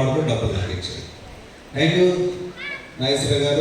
బాబు డబ్బులు నాకు thank you Nageswara గారు.